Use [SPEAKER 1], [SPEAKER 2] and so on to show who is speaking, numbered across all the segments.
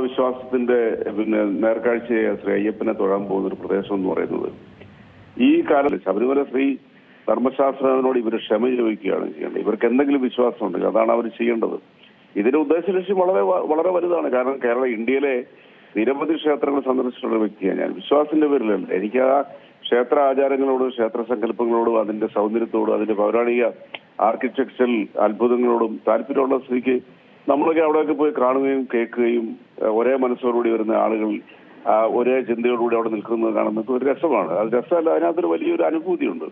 [SPEAKER 1] നമ്മുടെ വിശ്വാസത്തിന്റെ പിന്നെ നേർക്കാഴ്ചയെ ശ്രീ അയ്യപ്പനെ തൊഴാൻ പോകുന്ന ഒരു പ്രദേശം എന്ന് പറയുന്നത്. ഈ കാലത്ത് ശബരിമല ശ്രീ ധർമ്മശാസ്ത്രനോട് ഇവർ ക്ഷമ ചോദിക്കുകയാണ് ചെയ്യേണ്ടത്. ഇവർക്ക് എന്തെങ്കിലും വിശ്വാസം ഉണ്ടെങ്കിൽ അതാണ് അവർ ചെയ്യേണ്ടത്. ഇതിന്റെ ഉദ്ദേശ ലക്ഷ്യം വളരെ വളരെ വലുതാണ്. കാരണം കേരള ഇന്ത്യയിലെ നിരവധി ക്ഷേത്രങ്ങൾ സന്ദർശിച്ചിട്ടുള്ള വ്യക്തിയാണ് ഞാൻ. വിശ്വാസത്തിന്റെ പേരിലല്ല. എനിക്ക് ആ ക്ഷേത്ര ആചാരങ്ങളോടും ക്ഷേത്ര സങ്കല്പങ്ങളോടും അതിന്റെ സൗന്ദര്യത്തോടും അതിന്റെ പൗരാണിക ആർക്കിടെക്ചറൽ അത്ഭുതങ്ങളോടും താല്പര്യമുള്ള സ്ത്രീക്ക് നമ്മളൊക്കെ അവിടെയൊക്കെ പോയി കാണുകയും കേൾക്കുകയും ഒരേ മനസ്സോടുകൂടി വരുന്ന ആളുകൾ ഒരേ ചിന്തയോടുകൂടി അവിടെ നിൽക്കുന്നത് കാണുന്നത് ഒരു രസമാണ്. അത് രസമല്ല അതിനകത്തൊരു വലിയൊരു അനുഭൂതിയുണ്ട്.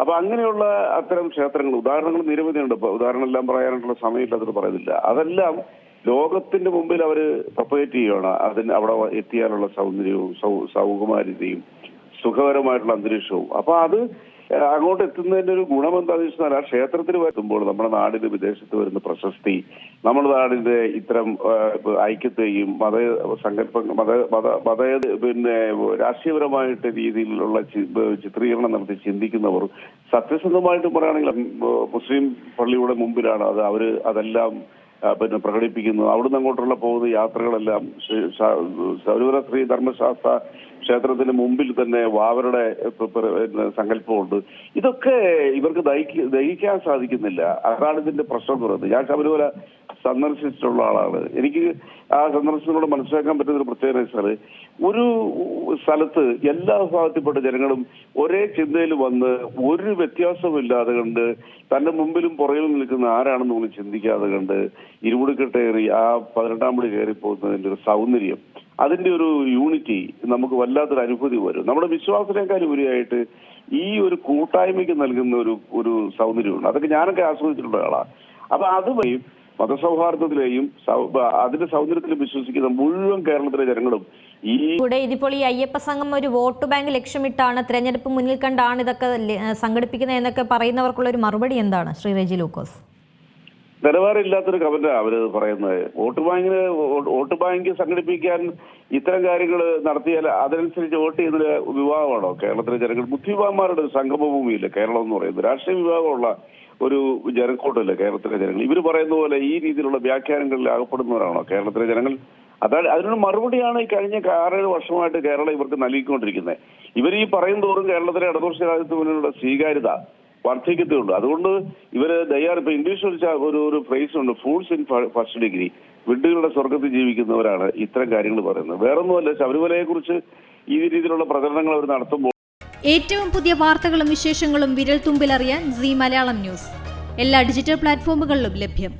[SPEAKER 1] അപ്പൊ അങ്ങനെയുള്ള അത്തരം ക്ഷേത്രങ്ങൾ ഉദാഹരണങ്ങൾ നിരവധിയുണ്ട്. ഉദാഹരണം എല്ലാം പറയാനുള്ള സമയമില്ലാത്തത് പറയുന്നില്ല. അതെല്ലാം ലോകത്തിന്റെ മുമ്പിൽ അവർ പ്രൊപ്പറേറ്റ് ചെയ്യുകയാണ്. അതിന് അവിടെ എത്തിയാലുള്ള സൗന്ദര്യവും സൗകുമാരിതയും സുഖകരമായിട്ടുള്ള അന്തരീക്ഷവും. അപ്പൊ അത് അങ്ങോട്ട് എത്തുന്നതിന്റെ ഒരു ഗുണം എന്താണെന്ന് വെച്ചാൽ ആ ക്ഷേത്രത്തിൽ വരുമ്പോൾ നമ്മുടെ നാടിന് വിദേശത്ത് വരുന്ന പ്രശസ്തി നമ്മുടെ നാടിന്റെ ഇത്തരം ഐക്യത്തെയും മത സങ്കല്പ മത മത മത പിന്നെ രാഷ്ട്രീയപരമായിട്ട് രീതിയിലുള്ള ചിത്രീകരണം നടത്തി ചിന്തിക്കുന്നവർ സത്യസന്ധമായിട്ട് പറയുകയാണെങ്കിൽ മുസ്ലിം പള്ളിയുടെ മുമ്പിലാണ് അത് അവർ അതെല്ലാം പിന്നെ പ്രകടിപ്പിക്കുന്നത് അവിടുന്ന് അങ്ങോട്ടുള്ള പോകുന്ന യാത്രകളെല്ലാം ശബരിമല ശ്രീ ധർമ്മശാസ്ത്ര ക്ഷേത്രത്തിന് മുമ്പിൽ തന്നെ വാവരുടെ സങ്കല്പമുണ്ട്. ഇതൊക്കെ ഇവർക്ക് ദഹിക്കാൻ സാധിക്കുന്നില്ല. അതാണ് ഇതിന്റെ പ്രശ്നം എന്ന് പറയുന്നത്. ഞാൻ ശബരിമല സന്ദർശിച്ചിട്ടുള്ള ആളാണ്. എനിക്ക് ആ സന്ദർശനത്തിലൂടെ മനസ്സിലാക്കാൻ പറ്റുന്ന ഒരു പ്രത്യേകത സാറ് ഒരു സ്ഥലത്ത് എല്ലാ വിഭാഗത്തിൽപ്പെട്ട ജനങ്ങളും ഒരേ ചിന്തയിൽ വന്ന് ഒരു വ്യത്യാസമില്ലാതെ കണ്ട് തന്റെ മുമ്പിലും പുറകിലും നിൽക്കുന്ന ആരാണെന്ന് പോലും ചിന്തിക്കാതെ കണ്ട് ഇരുമുടിക്കെട്ടേറി ആ പതിനെട്ടാം പടി കയറി പോകുന്നതിന്റെ ഒരു സൗന്ദര്യം അതിന്റെ ഒരു യൂണിറ്റി നമുക്ക് വല്ലാത്തൊരു അനുഭൂതി വരും. നമ്മുടെ വിശ്വാസത്തിനേക്കാൾ ഉപരിയായിട്ട് ഈ ഒരു കൂട്ടായ്മയ്ക്ക് നൽകുന്ന ഒരു ഒരു സൗന്ദര്യമുണ്ട്. അതൊക്കെ ഞാനൊക്കെ ആസ്വദിച്ചിട്ടുള്ള ആളാണ് അപ്പൊ അത് വഴി മതസൗഹാർദ്ദത്തിലെയും അതിന്റെ സൗന്ദര്യത്തിലും വിശ്വസിക്കുന്ന മുഴുവൻ കേരളത്തിലെ ജനങ്ങളും ഈ
[SPEAKER 2] കൂടെ ഇതിപ്പോൾ ഈ അയ്യപ്പ സംഘം ഒരു വോട്ട് ബാങ്ക് ലക്ഷ്യമിട്ടാണ് തെരഞ്ഞെടുപ്പ് മുന്നിൽ കണ്ടാണ് ഇതൊക്കെ സംഘടിപ്പിക്കുന്നത് എന്നൊക്കെ പറയുന്നവർക്കുള്ള ഒരു മറുപടി എന്താണ് ശ്രീ റെജി ലൂക്കോസ്?
[SPEAKER 1] നിലവാരമില്ലാത്തൊരു കമന്റാ അവർ പറയുന്നത്. വോട്ട് ബാങ്കിന് വോട്ട് ബാങ്ക് സംഘടിപ്പിക്കാൻ ഇത്തരം കാര്യങ്ങൾ നടത്തിയാൽ അതിനനുസരിച്ച് വോട്ട് ചെയ്യുന്ന വിഭാഗമാണോ കേരളത്തിലെ ജനങ്ങൾ? ബുദ്ധിമാന്മാരുടെ ഒരു സംഗമഭൂമിയില്ല കേരളം എന്ന് പറയുന്നത് രാഷ്ട്രീയ വിഭാഗമുള്ള ഒരു ജനക്കൂട്ടല്ല കേരളത്തിലെ ജനങ്ങൾ? ഇവർ പറയുന്ന പോലെ ഈ രീതിയിലുള്ള വ്യാഖ്യാനങ്ങളിൽ അകപ്പെടുന്നവരാണോ കേരളത്തിലെ ജനങ്ങൾ? അതാണ് അതിനൊരു മറുപടിയാണ് ഈ കഴിഞ്ഞ ആറേഴ് വർഷമായിട്ട് കേരളം ഇവർക്ക് നൽകിക്കൊണ്ടിരിക്കുന്നത്. ഇവർ ഈ പറയും തോറും കേരളത്തിലെ ഇടതുപക്ഷ രാജ്യത്തിനുള്ള സ്വീകാര്യത വർദ്ധിക്കത്തുള്ളൂ. അതുകൊണ്ട് ഇവർ ദയാർ ഇപ്പൊ ഇംഗ്ലീഷിൽ ഒരു ഒരു ഒരു ഫ്രേസ് ഉണ്ട് ഫൂൾസ് ഇൻ ഫസ്റ്റ് ഡിഗ്രി വിഡ്ഢികളുടെ സ്വർഗത്തിൽ ജീവിക്കുന്നവരാണ് ഇത്തരം കാര്യങ്ങൾ പറയുന്നത്. വേറൊന്നുമല്ല ശബരിമലയെ കുറിച്ച് ഈ രീതിയിലുള്ള പ്രചരണങ്ങൾ അവർ നടത്തുമ്പോൾ
[SPEAKER 3] ഏറ്റവും പുതിയ വാർത്തകളും വിശേഷങ്ങളും വിരൽ തുമ്പിലറിയാൻ സി മലയാളം ന്യൂസ്. എല്ലാ ഡിജിറ്റൽ പ്ലാറ്റ്ഫോമുകളിലും ലഭ്യം.